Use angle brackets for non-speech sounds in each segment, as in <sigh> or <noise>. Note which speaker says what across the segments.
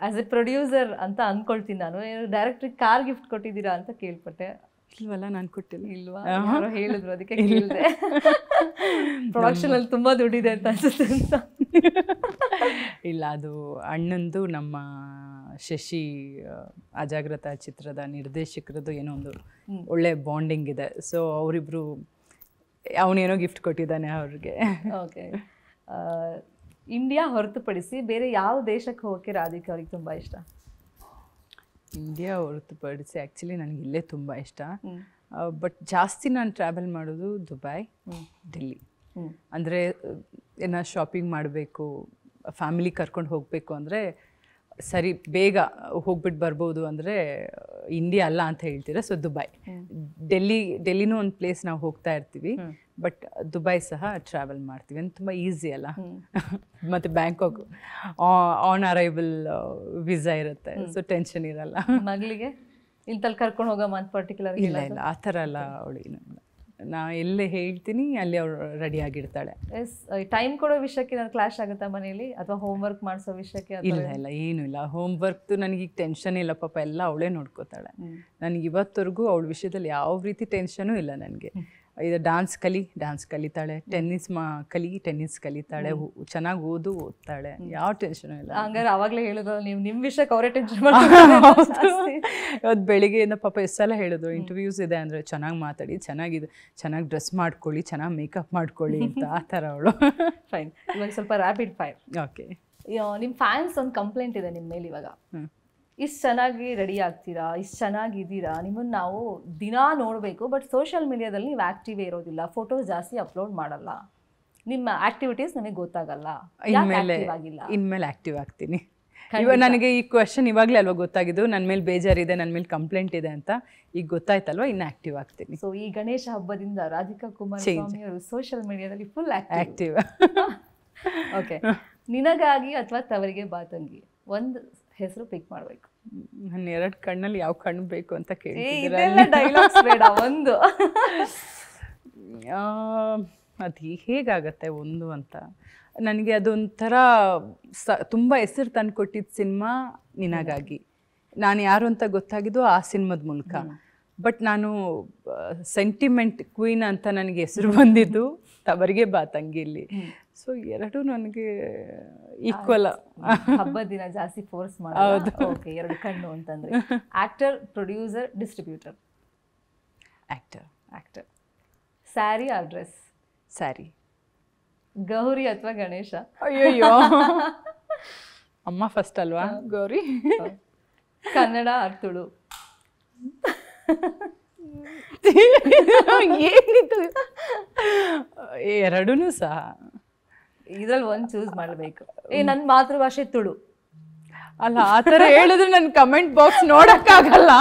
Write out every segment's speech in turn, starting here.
Speaker 1: As A producer ಅಂತ ಅಂದ್ಕೊಳ್ತೀನಿ ನಾನು. ಡೈರೆಕ್ಟ್ರಿಗೆ ಕಾರ್ ಗಿಫ್ಟ್ ಕೊಟ್ಟಿದ್ದೀರಾ ಅಂತ ಕೇಳ್ಪಟ್ಟೆ.
Speaker 2: ಇಲ್ವಲ್ಲ ನಾನು ಕೊಟ್ಟಿಲ್ಲ.
Speaker 1: ಇಲ್ವಾ? ಹೇಳಿದ್ರು ಅದಕ್ಕೆ ಕೇಳಿದೆ. ಪ್ರೊಡಕ್ಷನ್ <laughs> ಅಲ್ಲಿ ತುಂಬಾ ದುಡ್ಡಿದೆ ಅಂತ ಅನ್ಸುತ್ತೆ ಅಂತ. <laughs>
Speaker 2: ಇಲ್ಲ ಅದು ಅಣ್ಣಂದು ನಮ್ಮ ಶಶಿ ಅಜಾಗ್ರತ ಚಿತ್ರದ ನಿರ್ದೇಶಕರದ್ದು ಏನೋ ಒಂದು ಒಳ್ಳೆ ಬಾಂಡಿಂಗ್ ಇದೆ. ಸೊ ಅವರಿಬ್ರು ಅವನೇನೋ ಗಿಫ್ಟ್ ಕೊಟ್ಟಿದ್ದಾನೆ ಅವ್ರಿಗೆ.
Speaker 1: ಓಕೆ ಇಂಡಿಯಾ ಹೊರತುಪಡಿಸಿ ಬೇರೆ ಯಾವ ದೇಶಕ್ಕೆ ಹೋಗಕ್ಕೆ ರಾಧಿಕಾ ಅವ್ರಿಗೆ ತುಂಬಾ ಇಷ್ಟ?
Speaker 2: ಇಂಡಿಯಾ ಹೊರತುಪಡಿಸಿ ಆ್ಯಕ್ಚುಲಿ ನನಗೆ ಇಲ್ಲೇ ತುಂಬ ಇಷ್ಟ. ಬಟ್ ಜಾಸ್ತಿ ನಾನು ಟ್ರಾವೆಲ್ ಮಾಡೋದು ದುಬೈ ಡೆಲ್ಲಿ. ಅಂದರೆ ಏನೋ ಶಾಪಿಂಗ್ ಮಾಡಬೇಕು ಫ್ಯಾಮಿಲಿ ಕರ್ಕೊಂಡು ಹೋಗಬೇಕು ಅಂದರೆ ಸರಿ ಬೇಗ ಹೋಗ್ಬಿಟ್ಟು ಬರ್ಬೋದು ಅಂದರೆ ಇಂಡಿಯಾ ಅಲ್ಲ ಅಂತ ಹೇಳ್ತೀರಾ? ಸೊ ದುಬೈ ಡೆಲ್ಲಿ ಡೆಲ್ಲಿನೂ ಒಂದು ಪ್ಲೇಸ್ ನಾವು ಹೋಗ್ತಾ ಇರ್ತೀವಿ. ಬಟ್ ದುಬೈ ಸಹ ಟ್ರಾವೆಲ್ ಮಾಡ್ತೀವಿ. ಅಂತ ತುಂಬ ಈಸಿ ಅಲ್ಲ. ಮತ್ತು ಬ್ಯಾಂಕಾಕ್ ಆನ್ ಅರೈವಲ್ ವಿಸಾ ಇರುತ್ತೆ. ಸೊ ಟೆನ್ಷನ್ ಇರಲ್ಲ.
Speaker 1: ಮಗಳಿಗೆ? ಇಂತಲ್ಲಿ ಕರ್ಕೊಂಡು ಹೋಗಮ್ಮ ಅಂತ ಪರ್ಟಿಕ್ಯುಲರ್
Speaker 2: ಇಲ್ಲ ಇಲ್ಲ. ಆ ಥರ ಅಲ್ಲ ಅವಳಿಗೆ ನಾ ಎಲ್ಲೇ ಹೇಳ್ತೀನಿ ಅಲ್ಲಿ ಅವ್ರು ರೆಡಿ ಆಗಿರ್ತಾಳೆ.
Speaker 1: ಎಸ್ ಟೈಮ್ ಕೊಡೋ ವಿಷಯಕ್ಕೆ ನಾನು ಕ್ಲಾಶ್ ಆಗುತ್ತಾ ಮನೇಲಿ? ಅಥವಾ ಹೋಮ್ ವರ್ಕ್ ಮಾಡಿಸೋ ವಿಷಯಕ್ಕೆ
Speaker 2: ಇಲ್ಲ ಇಲ್ಲ ಏನೂ ಇಲ್ಲ. ಹೋಮ್ ವರ್ಕ್ದು ನನಗೆ ಈಗ ಟೆನ್ಷನ್ ಇಲ್ಲ ಪಾಪ ಎಲ್ಲ ಅವಳೇ ನೋಡ್ಕೋತಾಳೆ. ನನಗೆ ಇವತ್ತವರೆಗೂ ಅವಳ ವಿಷಯದಲ್ಲಿ ಯಾವ ರೀತಿ ಟೆನ್ಷನೂ ಇಲ್ಲ ನನಗೆ. ಇದು ಡಾನ್ಸ್ ಕಲಿ ಡಾನ್ಸ್ ಕಲಿತಾಳೆ ಟೆನ್ನಿಸ್ ಮಾ ಕಲಿ ಟೆನ್ನಿಸ್ ಕಲಿತಾಳೆ ಚೆನ್ನಾಗಿ ಓದು ಓದ್ತಾಳೆ. ಯಾವ ಟೆನ್ಷನ್ ಇಲ್ಲ.
Speaker 1: ಹಂಗಾರೆ ಅವಾಗಲೇ ಹೇಳಿದ್ರು ನೀವು ನಿಮ್ಮ ವಿಷಯಕ್ಕೆ ಅವರೇ ಟೆನ್ಷನ್
Speaker 2: ಇವತ್ತು ಬೆಳಿಗ್ಗೆಯಿಂದ ಪಾಪ ಎಷ್ಟು ಸಲ ಹೇಳಿದ್ರು ಇಂಟರ್ವ್ಯೂಸ್ ಇದೆ ಅಂದರೆ ಚೆನ್ನಾಗಿ ಮಾತಾಡಿ ಚೆನ್ನಾಗಿದೆ ಚೆನ್ನಾಗಿ ಡ್ರೆಸ್ ಮಾಡ್ಕೊಳ್ಳಿ ಚೆನ್ನಾಗಿ ಮೇಕಪ್ ಮಾಡ್ಕೊಳ್ಳಿ ಅಂತ ಆ ಥರ ಅವಳು.
Speaker 1: ಫೈನ್ ಇವಾಗ ಸ್ವಲ್ಪ ರ್ಯಾಪಿಡ್ ಫೈರ್
Speaker 2: ಓಕೆ
Speaker 1: ನಿಮ್ಮ ಫ್ಯಾನ್ಸ್ ಒಂದು ಕಂಪ್ಲೇಂಟ್ ಇದೆ ನಿಮ್ಮ ಮೇಲೆ ಇವಾಗ. ಇಷ್ಟು ಚೆನ್ನಾಗಿ ರೆಡಿ ಆಗ್ತೀರಾ ಇಷ್ಟು ಚೆನ್ನಾಗಿದ್ದೀರಾ ನಿಮ್ಮನ್ನು ನಾವು ದಿನಾ ನೋಡಬೇಕು ಬಟ್ ಸೋಷಿಯಲ್ ಮೀಡಿಯಾದಲ್ಲಿ ನೀವು ಆ್ಯಕ್ಟಿವೇ ಇರೋದಿಲ್ಲ ಫೋಟೋಸ್ ಜಾಸ್ತಿ ಅಪ್ಲೋಡ್ ಮಾಡಲ್ಲ. ನಿಮ್ಮ ಆಕ್ಟಿವಿಟೀಸ್ ನನಗೆ ಗೊತ್ತಾಗಲ್ಲ.
Speaker 2: ಇನ್ಮೇಲೆ
Speaker 1: ಆಗಿಲ್ಲ?
Speaker 2: ಇನ್ಮೇಲೆ ಆಕ್ಟಿವ್ ಆಗ್ತೀನಿ. ಇವಾಗ ನನಗೆ ಈ ಕ್ವಶನ್ ಇವಾಗಲೇ ಅಲ್ವಾ ಗೊತ್ತಾಗಿದ್ದು ನನ್ನ ಮೇಲೆ ಬೇಜಾರಿದೆ ನನ್ನ ಮೇಲೆ ಕಂಪ್ಲೇಂಟ್ ಇದೆ ಅಂತ ಈಗ ಗೊತ್ತಾಯ್ತಲ್ವಾ ಇನ್ನು ಆಕ್ಟಿವ್ ಆಗ್ತೀನಿ.
Speaker 1: ಸೊ ಈ ಗಣೇಶ ಹಬ್ಬದಿಂದ ರಾಧಿಕಾ ಕುಮಾರ್ ಅವರು ಸೋಷಿಯಲ್ ಮೀಡಿಯಾದಲ್ಲಿ ಫುಲ್ ಆ್ಯಕ್ಟಿವ್
Speaker 2: ಆಕ್ಟಿವ್
Speaker 1: ಓಕೆ ನಿನಗಾಗಿ ಅಥವಾ ತವರಿಗೆ ಬಾತಂಗಿ ಒಂದು ಹೆಸರು ಪಿಕ್ ಮಾಡಬೇಕು.
Speaker 2: ನನ್ನ ಎರಡು ಕಣ್ಣಲ್ಲಿ ಯಾವ ಕಣ್ಣು ಬೇಕು ಅಂತ
Speaker 1: ಡೈಲಾಗ್ಸ್ ಬೇಡ ಒಂದು.
Speaker 2: ಅದು ಹೇಗಾಗತ್ತೆ ಒಂದು ಅಂತ? ನನಗೆ ಅದೊಂಥರ ಸ ತುಂಬ ಹೆಸರು ತಂದು ಕೊಟ್ಟಿದ್ದ ಸಿನಿಮಾ ನಿನಗಾಗಿ. ನಾನು ಯಾರು ಅಂತ ಗೊತ್ತಾಗಿದ್ದು ಆ ಸಿನಿಮಾದ ಮೂಲಕ. ಬಟ್ ನಾನು ಸೆಂಟಿಮೆಂಟ್ ಕ್ವೀನ್ ಅಂತ ನನಗೆ ಹೆಸರು ಬಂದಿದ್ದು. ತವರಿಗೆ ಬಾ ತಂಗಿಲಿ ಸೊ ಎರಡು ನನಗೆ ಈಕ್ವಲ್
Speaker 1: ಹಬ್ಬದ ದಿನ ಜಾಸ್ತಿ ಫೋರ್ಸ್ ಮಾಡೋದು ಓಕೆ ಎರಡು ಕಣ್ಣು ಅಂತಂದ್ರೆ. Actor producer distributor
Speaker 2: actor
Speaker 1: actor sari or dress
Speaker 2: sari
Speaker 1: Gauri ಅಥವಾ ಗಣೇಶ
Speaker 2: ಅಯ್ಯಯ್ಯೋ. ಅಮ್ಮ ಫಸ್ಟ್ ಅಲ್ವಾ ಗೌರಿ?
Speaker 1: ಕನ್ನಡ ಆರ್ <laughs>
Speaker 2: ಏನಿದು? ಎರಡೂ ಸಹ.
Speaker 1: ಇದ್ರಲ್ಲಿ ಒಂದ್ ಚೂಸ್ ಮಾಡ್ಬೇಕು. ಏ ನನ್ನ ಮಾತೃಭಾಷೆ ತುಳು.
Speaker 2: ಅಲ್ಲ ಆ ಥರ ಹೇಳಿದ್ರೆ ನನ್ನ ಕಮೆಂಟ್ ಬಾಕ್ಸ್ ನೋಡೋಕ್ಕಾಗಲ್ಲ.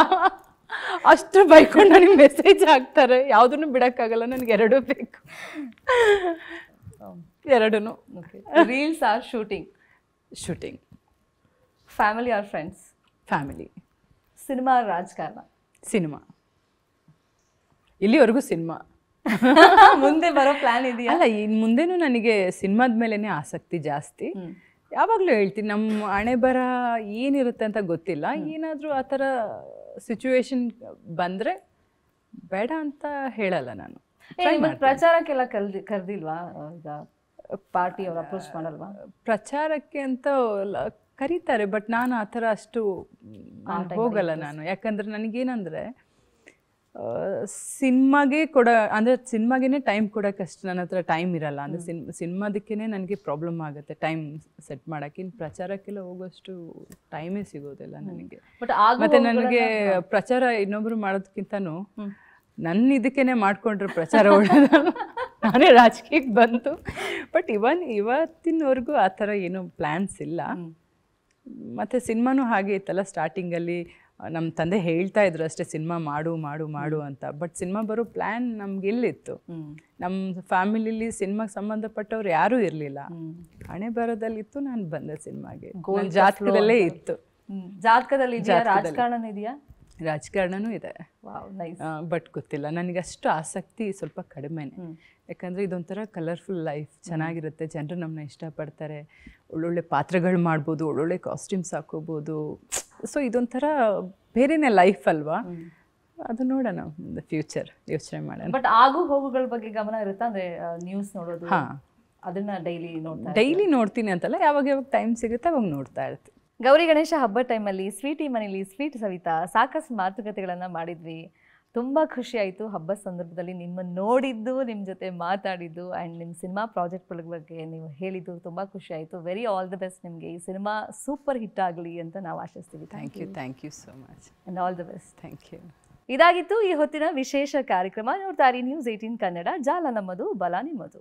Speaker 2: ಅಷ್ಟು ಬೈಕೊಂಡು ನನಗೆ ಮೆಸೇಜ್ ಹಾಕ್ತಾರೆ. ಯಾವುದನ್ನು ಬಿಡೋಕ್ಕಾಗಲ್ಲ ನನಗೆ ಎರಡೂ ಬೇಕು. ಎರಡೂ
Speaker 1: reels or shooting
Speaker 2: shooting
Speaker 1: family or friends
Speaker 2: family
Speaker 1: cinema ರಾಜಕಾರಣ.
Speaker 2: ಸಿನಿಮಾ ಇಲ್ಲಿವರೆಗೂ ಸಿನಿಮಾ. <laughs>
Speaker 1: ಮುಂದೆ ಬರೋ ಪ್ಲಾನ್ ಇದೆಯಾ?
Speaker 2: ಅಲ್ಲ ಇನ್ನು ಮುಂದೆನೂ ನನಗೆ ಸಿನಿಮಾದ ಮೇಲೇ ಆಸಕ್ತಿ ಜಾಸ್ತಿ. ಯಾವಾಗಲೂ ಹೇಳ್ತೀನಿ ನಮ್ಮ ಹಣೆ ಬರ ಏನಿರುತ್ತೆ ಅಂತ ಗೊತ್ತಿಲ್ಲ. ಏನಾದರೂ ಆ ಥರ ಸಿಚುವೇಶನ್ ಬಂದರೆ ಬೇಡ ಅಂತ ಹೇಳಲ್ಲ ನಾನು.
Speaker 1: ಪ್ರಚಾರಕ್ಕೆಲ್ಲ ಕಲ್ದಿ ಕರ್ದಿಲ್ವಾ ಈಗ ಪಾರ್ಟಿ ಅವ್ರು ಅಪ್ರೋಚ್ ಮಾಡಲ್ವಾ?
Speaker 2: ಪ್ರಚಾರಕ್ಕೆ ಅಂತ ಕರೀತಾರೆ ಬಟ್ ನಾನು ಆ ಥರ ಅಷ್ಟು ಹೋಗಲ್ಲ ನಾನು. ಯಾಕಂದ್ರೆ ನನಗೇನಂದರೆ ಸಿನಿಮಾಗೆ ಕೊಡ ಅಂದರೆ ಸಿನಿಮಾಗೇ ಟೈಮ್ ಕೊಡೋಕೆ ಅಷ್ಟು ನನ್ನ ಹತ್ರ ಟೈಮ್ ಇರಲ್ಲ. ಅಂದರೆ ಸಿನ್ ಸಿನಿಮಾದಕ್ಕೇ ನನಗೆ ಪ್ರಾಬ್ಲಮ್ ಆಗುತ್ತೆ ಟೈಮ್ ಸೆಟ್ ಮಾಡೋಕ್ಕೆ. ಇನ್ನು ಪ್ರಚಾರಕ್ಕೆಲ್ಲ ಹೋಗೋಷ್ಟು ಟೈಮೇ ಸಿಗೋದಿಲ್ಲ ನನಗೆ. ಮತ್ತೆ ನನಗೆ ಪ್ರಚಾರ ಇನ್ನೊಬ್ರು ಮಾಡೋದಕ್ಕಿಂತನೂ ನನ್ನ ಇದಕ್ಕೇನೆ ಮಾಡಿಕೊಂಡ್ರೆ ಪ್ರಚಾರ ಒಳ್ಳೆಯದು ನಾನೇ ರಾಜಕೀಯಕ್ಕೆ ಬಂತು. ಬಟ್ ಇವನ್ ಇವತ್ತಿನವರೆಗೂ ಆ ಥರ ಏನೂ ಪ್ಲ್ಯಾನ್ಸ್ ಇಲ್ಲ. ಮತ್ತು ಸಿನಿಮಾನೂ ಹಾಗೆ ಇತ್ತಲ್ಲ ಸ್ಟಾರ್ಟಿಂಗಲ್ಲಿ ನಮ್ಮ ತಂದೆ ಹೇಳ್ತಾ ಇದ್ರು ಅಷ್ಟೇ ಸಿನಿಮಾ ಮಾಡು ಮಾಡು ಮಾಡು ಅಂತ. ಬಟ್ ಸಿನಿಮಾ ಬರೋ ಪ್ಲ್ಯಾನ್ ನಮ್ಗೆ ಇಲ್ಲಿತ್ತು. ನಮ್ಮ ಫ್ಯಾಮಿಲಿಲಿ ಸಿನಿಮಾಗೆ ಸಂಬಂಧಪಟ್ಟವ್ರು ಯಾರೂ ಇರಲಿಲ್ಲ. ಹಣೆ ಬರೋದಲ್ಲಿತ್ತು ನಾನು ಬಂದೆ ಸಿನಿಮಾಗೆ. ಜಾತಕದಲ್ಲೇ ಇತ್ತು.
Speaker 1: ಜಾತಕದಲ್ಲಿ. ಇದೆಯಾ ರಾಜಕಾರಣ ಇದೆಯಾ?
Speaker 2: ರಾಜಕಾರಣನೂ ಇದೆ. ಬಟ್ ಗೊತ್ತಿಲ್ಲ. ನನಗೆ ಅಷ್ಟು ಆಸಕ್ತಿ ಸ್ವಲ್ಪ ಕಡಿಮೆನೆ. ಯಾಕಂದರೆ ಇದೊಂಥರ ಕಲರ್ಫುಲ್ ಲೈಫ್ ಚೆನ್ನಾಗಿರುತ್ತೆ. ಜನರು ನಮ್ಮನ್ನ ಇಷ್ಟಪಡ್ತಾರೆ. ಒಳ್ಳೊಳ್ಳೆ ಪಾತ್ರಗಳು ಮಾಡ್ಬೋದು ಒಳ್ಳೊಳ್ಳೆ ಕಾಸ್ಟ್ಯೂಮ್ಸ್ ಹಾಕೋಬೋದು. ಸೊ ಇದೊಂಥರ ಬೇರೆನೇ ಲೈಫ್ ಅಲ್ವಾ? ಅದು ನೋಡೋಣ. ದ ಫ್ಯೂಚರ್ ಯೋಚನೆ ಮಾಡೋಣ.
Speaker 1: ಬಟ್ ಆಗು ಹೋಗುಗಳ ಬಗ್ಗೆ ಗಮನ ಇರುತ್ತೆ? ಅಂದರೆ ನ್ಯೂಸ್ ನೋಡೋದು.
Speaker 2: ಹಾಂ.
Speaker 1: ಅದನ್ನು ಡೈಲಿ ನೋಡ್ತಾ
Speaker 2: ಡೈಲಿ ನೋಡ್ತೀನಿ ಅಂತಲ್ಲ. ಯಾವಾಗ ಯಾವಾಗ ಟೈಮ್ ಸಿಗುತ್ತೆ ಅವಾಗ ನೋಡ್ತಾ ಇರ್ತೀನಿ
Speaker 1: ಗೌರಿ ಗಣೇಶ ಹಬ್ಬ ಟೈಮಲ್ಲಿ ಸ್ವೀಟಿ ಮನೇಲಿ ಸ್ವೀಟ್ ಸವಿತಾ ಸಾಕಷ್ಟು ಮಾತುಕತೆಗಳನ್ನು ಮಾಡಿದ್ವಿ. ತುಂಬ ಖುಷಿ ಆಯಿತು ಹಬ್ಬದ ಸಂದರ್ಭದಲ್ಲಿ ನಿಮ್ಮನ್ನು ನೋಡಿದ್ದು ನಿಮ್ಮ ಜೊತೆ ಮಾತಾಡಿದ್ದು ಆ್ಯಂಡ್ ನಿಮ್ಮ ಸಿನಿಮಾ ಪ್ರಾಜೆಕ್ಟ್ಗಳ ಬಗ್ಗೆ ನೀವು ಹೇಳಿದ್ದು ತುಂಬ ಖುಷಿ ಆಯಿತು. ವೆರಿ ಆಲ್ ದ ಬೆಸ್ಟ್ ನಿಮಗೆ. ಈ ಸಿನಿಮಾ ಸೂಪರ್ ಹಿಟ್ ಆಗಲಿ ಅಂತ ನಾವು ಆಶಿಸ್ತೀವಿ.
Speaker 2: Thank you thank you so much
Speaker 1: and all the best
Speaker 2: thank you
Speaker 1: ಇದಾಗಿತ್ತು ಈ ಹೊತ್ತಿನ ವಿಶೇಷ ಕಾರ್ಯಕ್ರಮ. ನೋಡ್ತಾ ಇರಿ ನ್ಯೂಸ್ ಏಯ್ಟೀನ್ ಕನ್ನಡ. ಜಾಲ ನಮ್ಮದು ಬಲ ನಿಮ್ಮದು.